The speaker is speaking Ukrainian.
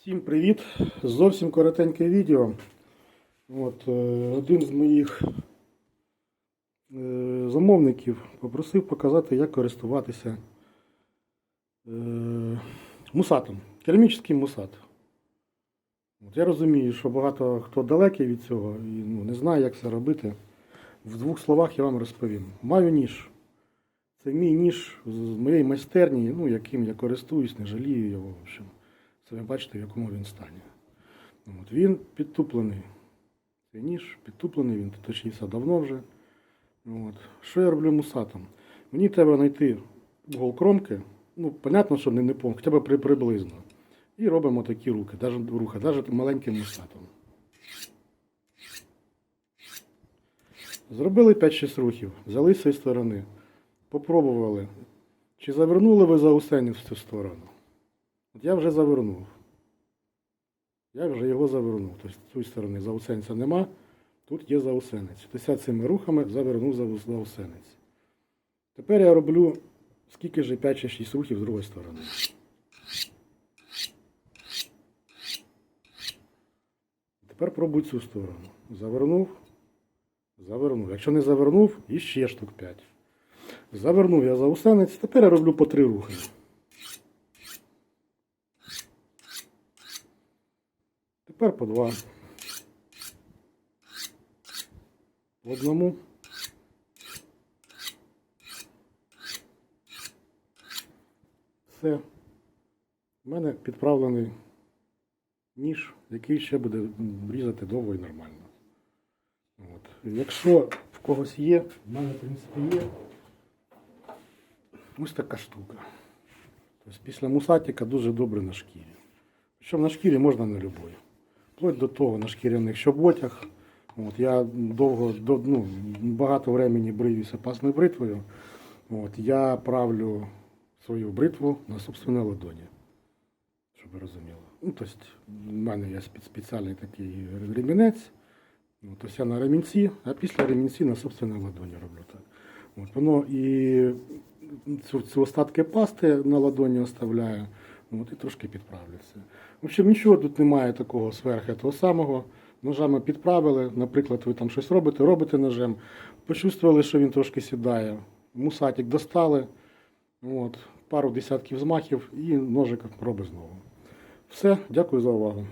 Всім привіт! Зовсім коротеньке відео. От, е, один з моїх е, замовників попросив показати, як користуватися е, мусатом, керамічним мусат. От, я розумію, що багато хто далекий від цього і ну, не знає, як це робити. В двох словах я вам розповім. Маю ніж. Це мій ніж з моєї майстерні, ну, яким я користуюсь, не жалію його. В общем. Це ви бачите, в якому він стані. От, він підтуплений. Цей ніж підтуплений, він точився давно вже. От. Що я роблю мусатом? Мені треба знайти угол кромки. Ну, понятно, що не, не пом, хоча б при, приблизно. І робимо такі руки, навіть рухи, навіть маленьким мусатом. Зробили 5-6 рухів, взяли з цієї сторони, попробували. Чи завернули ви заусенець в цю сторону? От я вже завернув. Я вже його завернув. Тобто з цієї сторони заусенця нема, тут є заусенець. Тобто я цими рухами завернув заусенець. Тепер я роблю скільки ж 5 чи 6 рухів з другої сторони. Тепер пробуй цю сторону. Завернув, завернув. Якщо не завернув, іще штук 5. Завернув я заусенець, тепер я роблю по три рухи. Тепер по два. По одному. Все. У мене підправлений ніж, який ще буде різати довго і нормально. От. Якщо в когось є, в мене, в принципі, є ось така штука. Тобто після мусатика дуже добре на шкірі. Причому на шкірі можна на любої. Вплоть до того на шкіряних щоботях. От, я довго, до, ну, багато времени брився пасною бритвою. От, я правлю свою бритву на собственній ладоні. Щоб ви розуміли. Ну, тобто, в мене є спеціальний такий ремінець. Ну, тобто я на ремінці, а після ремінці на собственній ладоні роблю так. От, воно і цю остатки пасти на ладоні оставляю, от, і трошки підправлюся. В общем, нічого тут немає такого сверху того самого. Ножами підправили, наприклад, ви там щось робите, робите ножем, почувствували, що він трошки сідає. Мусатик достали, от, пару десятків змахів і ножик роби знову. Все, дякую за увагу.